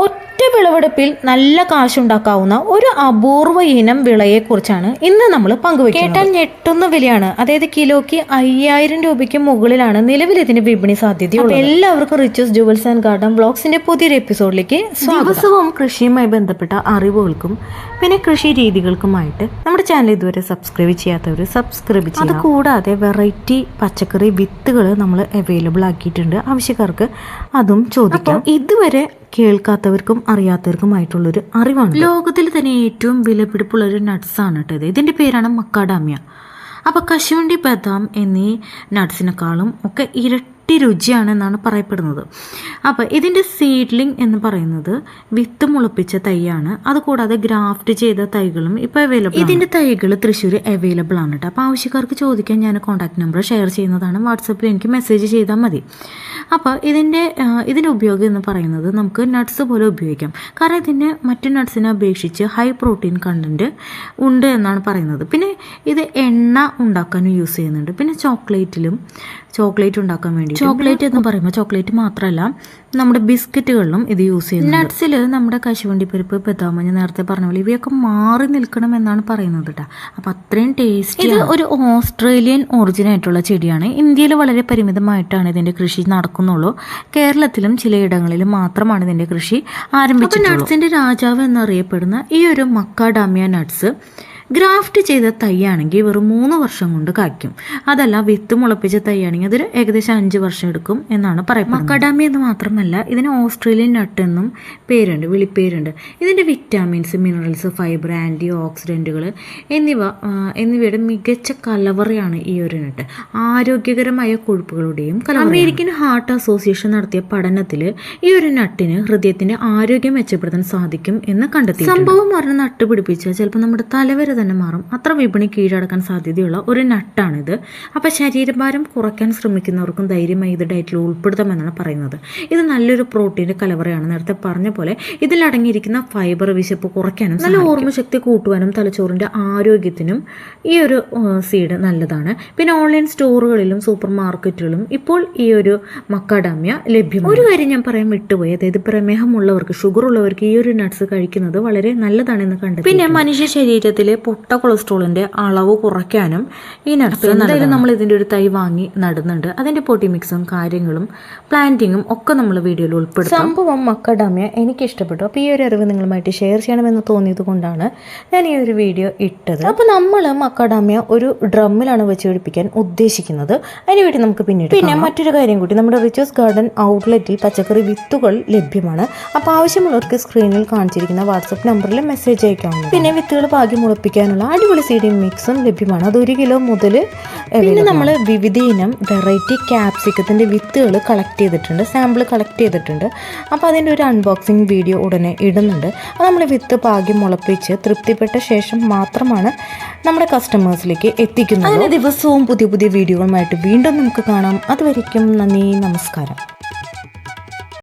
hút വിളവെടുപ്പിൽ നല്ല കാശുണ്ടാക്കാവുന്ന ഒരു അപൂർവ ഇനം വിളയെക്കുറിച്ചാണ് ഇന്ന് നമ്മൾ പങ്കുവയ്ക്കുന്നത് കേട്ടാൽ ഞെട്ടുന്ന വിലയാണ്. അതായത് കിലോയ്ക്ക് അയ്യായിരം രൂപയ്ക്ക് മുകളിലാണ് നിലവിൽ ഇതിന് വിപണി സാധ്യത എല്ലാവർക്കും റിച്ചസ് ജുവൽസ് ആൻഡ് ഗാർഡൻ ബ്ലോഗ്സിന്റെ പുതിയൊരു എപ്പിസോഡിലേക്ക് ദിവസവും കൃഷിയുമായി ബന്ധപ്പെട്ട അറിവുകൾക്കും പിന്നെ കൃഷി രീതികൾക്കുമായിട്ട് നമ്മുടെ ചാനൽ ഇതുവരെ സബ്സ്ക്രൈബ് ചെയ്യാത്തവർ സബ്സ്ക്രൈബ് ചെയ്യുക കൂടാതെ വെറൈറ്റി പച്ചക്കറി വിത്തുകൾ നമ്മൾ അവൈലബിൾ ആക്കിയിട്ടുണ്ട്. ആവശ്യക്കാർക്ക് അതും ചോദിക്കാം. ഇതുവരെ കേൾക്കാത്തവർക്കും അറിയാത്തവർക്കുമായിട്ടുള്ളൊരു അറിവാണ് ലോകത്തിൽ തന്നെ ഏറ്റവും വിലപിടിപ്പുള്ള ഒരു നട്ട്സാണ് കേട്ടത് കേട്ടോ ഇത്. ഇതിന്റെ പേരാണ് മക്കാഡാമിയ അപ്പോൾ കശുവണ്ടി ബദാം എന്നീ നട്ട്സിനെക്കാളും ഒക്കെ ഇരട്ടി രുചിയാണ് എന്നാണ് പറയപ്പെടുന്നത്. അപ്പോൾ ഇതിന്റെ സീഡ്ലിംഗ് എന്ന് പറയുന്നത് വിത്ത് മുളപ്പിച്ച തൈയാണ്. അതുകൂടാതെ ഗ്രാഫ്റ്റ് ചെയ്ത തൈകളും ഇപ്പോൾ അവൈലബിൾ ഇതിന്റെ തൈകൾ തൃശ്ശൂർ അവൈലബിൾ ആണ് കേട്ടോ അപ്പോൾ ആവശ്യക്കാർക്ക് ചോദിക്കാൻ ഞാൻ കോൺടാക്ട് നമ്പർ ഷെയർ ചെയ്യുന്നതാണ്. വാട്സപ്പിൽ എനിക്ക് മെസ്സേജ് ചെയ്താൽ മതി. അപ്പോൾ ഇതിന്റെ ഇതിന്റെ ഉപയോഗം എന്ന് പറയുന്നത് നമുക്ക് നട്ട്സ് പോലെ ഉപയോഗിക്കാം. കാരണം ഇതിന് മറ്റ് നട്ട്സിനെ അപേക്ഷിച്ച് ഹൈ പ്രോട്ടീൻ കണ്ടന്റ് ഉണ്ട് എന്നാണ് പറയുന്നത്. പിന്നെ ഇത് എണ്ണ ഉണ്ടാക്കാനും യൂസ് ചെയ്യുന്നുണ്ട്. പിന്നെ ചോക്ലേറ്റിലും ചോക്ലേറ്റ് ഉണ്ടാക്കാൻ വേണ്ടി ചോക്ലേറ്റ് എന്ന് പറയുമ്പോൾ ചോക്ലേറ്റ് മാത്രമല്ല നമ്മുടെ ബിസ്ക്കറ്റുകളിലും ഇത് യൂസ് ചെയ്യുന്നുണ്ട്. നട്ട്സിൽ നമ്മുടെ കശുവണ്ടി പരിപ്പ് ബദാം ഞാൻ നേരത്തെ പറഞ്ഞ പോലെ ഇവയൊക്കെ മാറി നിൽക്കണം എന്നാണ് പറയുന്നത് കേട്ടോ. അപ്പോൾ അത്രയും ടേസ്റ്റ് ഇത് ഒരു ഓസ്ട്രേലിയൻ ഒറിജിൻ ആയിട്ടുള്ള ചെടിയാണ്. ഇന്ത്യയിൽ വളരെ പരിമിതമായിട്ടാണ് ഇതിന്റെ കൃഷി നടക്കുന്നുള്ളൂ. കേരളത്തിലും ചിലയിടങ്ങളിലും മാത്രമാണ് ഇതിന്റെ കൃഷി ആരംഭിച്ചത് നട്ട്സിന്റെ രാജാവ് എന്നറിയപ്പെടുന്ന ഈ ഒരു മക്കാഡാമിയ നട്ട്സ് ഗ്രാഫ്റ്റ് ചെയ്ത തൈയാണെങ്കിൽ വെറും മൂന്ന് വർഷം കൊണ്ട് കായ്ക്കും. അതല്ല വിത്ത് മുളപ്പിച്ച തൈയാണെങ്കിൽ അതൊരു ഏകദേശം അഞ്ച് വർഷം എടുക്കും എന്നാണ് പറയുന്നത് മക്കഡാമി എന്ന് മാത്രമല്ല ഇതിന് ഓസ്ട്രേലിയൻ നട്ട് എന്നും പേരുണ്ട് വിളിപ്പേരുണ്ട്. ഇതിന്റെ വിറ്റാമിൻസ് മിനറൽസ് ഫൈബർ ആന്റി ഓക്സിഡന്റുകൾ എന്നിവ എന്നിവയുടെ മികച്ച കലവറയാണ് ഈ ഒരു നട്ട്. ആരോഗ്യകരമായ കൊഴുപ്പുകളുടെയും അമേരിക്കൻ ഹാർട്ട് അസോസിയേഷൻ നടത്തിയ പഠനത്തിൽ ഈ ഒരു നട്ടിന് ഹൃദയത്തിന്റെ ആരോഗ്യം മെച്ചപ്പെടുത്താൻ സാധിക്കും എന്ന് കണ്ടെത്തി സംഭവം പറഞ്ഞ് നട്ട് പിടിപ്പിച്ചാൽ ചിലപ്പോൾ നമ്മുടെ തലവര തന്നെ മാറും. അത്ര വിപണി കീഴടക്കാൻ സാധ്യതയുള്ള ഒരു നട്ടാണിത്. അപ്പോൾ ശരീരഭാരം കുറയ്ക്കാൻ ശ്രമിക്കുന്നവർക്കും ധൈര്യമായി ഇത് ഡയറ്റിൽ ഉൾപ്പെടുത്താമെന്നാണ് പറയുന്നത്. ഇത് നല്ലൊരു പ്രോട്ടീന്റെ കലവറയാണ്. നേരത്തെ പറഞ്ഞ പോലെ ഇതിലടങ്ങിയിരിക്കുന്ന ഫൈബർ വിശപ്പ് കുറയ്ക്കാനും നല്ല ഓർമ്മശക്തി കൂട്ടുവാനും തലച്ചോറിന്റെ ആരോഗ്യത്തിനും ഈ ഒരു സീഡ് നല്ലതാണ്. പിന്നെ ഓൺലൈൻ സ്റ്റോറുകളിലും സൂപ്പർ മാർക്കറ്റുകളിലും ഇപ്പോൾ ഈ ഒരു മക്കാഡാമ്യ ലഭ്യമാണ്. ഒരു കാര്യം ഞാൻ പറയാൻ വിട്ടുപോയി. അതായത് പ്രമേഹമുള്ളവർക്ക് ഷുഗർ ഉള്ളവർക്ക് ഈ ഒരു നട്ട്സ് കഴിക്കുന്നത് വളരെ നല്ലതാണെന്ന് കണ്ടു പിന്നെ മനുഷ്യ ശരീരത്തിലെ പൊട്ട കൊളസ്ട്രോളിന്റെ അളവ് കുറയ്ക്കാനും ഈ നട്ട്സ് എന്തായാലും നമ്മൾ ഇതിന്റെ ഒരു തൈ വാങ്ങി നടുന്നുണ്ട്. അതിന്റെ പൊട്ടി മിക്സും കാര്യങ്ങളും പ്ലാന്റിങ്ങും ഒക്കെ നമ്മൾ വീഡിയോയിൽ ഉൾപ്പെടുത്തും. സംഭവം മക്കഡാമിയ എനിക്ക് ഇഷ്ടപ്പെട്ടു അപ്പോൾ ഈ ഒരു അറിവ് നിങ്ങളുമായിട്ട് ഷെയർ ചെയ്യണമെന്ന് തോന്നിയത് കൊണ്ടാണ് ഞാൻ ഈ ഒരു വീഡിയോ ഇട്ടത്. അപ്പോൾ നമ്മൾ മക്കഡാമിയ ഒരു ഡ്രമ്മിലാണ് വെച്ച് പിടിപ്പിക്കാൻ ഉദ്ദേശിക്കുന്നത്. അതിന് വേണ്ടി നമുക്ക് പിന്നീട് പിന്നെ മറ്റൊരു കാര്യം കൂടി. നമ്മുടെ റിച്ചേഴ്സ് ഗാർഡൻ ഔട്ട്ലെറ്റിൽ പച്ചക്കറി വിത്തുകൾ ലഭ്യമാണ്. അപ്പോൾ ആവശ്യമുള്ളവർക്ക് സ്ക്രീനിൽ കാണിച്ചിരിക്കുന്ന വാട്സപ്പ് നമ്പറിൽ മെസ്സേജ് അയക്കാവുന്നതാണ്. പിന്നെ വിത്തുകൾ പാകി മുളപ്പിക്കാനുള്ള അടിപൊളി സീഡിയം മിക്സും ലഭ്യമാണ്. അത് ഒരു കിലോ മുതൽ പിന്നെ നമ്മൾ വിവിധ ഇനം വെറൈറ്റി ക്യാപ്സിക്കത്തിന്റെ വിത്തുകൾ കളക്ട് ചെയ്തിട്ടുണ്ട് സാമ്പിൾ കളക്ട് ചെയ്തിട്ടുണ്ട്. അപ്പോൾ അതിന്റെ ഒരു അൺബോക്സിങ് വീഡിയോ ഉടനെ ഇടുന്നുണ്ട്. അത് നമ്മൾ വിത്ത് പാകി മുളപ്പിച്ച് തൃപ്തിപ്പെട്ട ശേഷം മാത്രമാണ് നമ്മുടെ കസ്റ്റമേഴ്സിലേക്ക് എത്തിക്കുന്നത്. അങ്ങനെ ദിവസവും പുതിയ പുതിയ വീഡിയോകളുമായിട്ട് വീണ്ടും നമുക്ക് കാണാം. അതുവരയ്ക്കും നന്ദി നമസ്കാരം.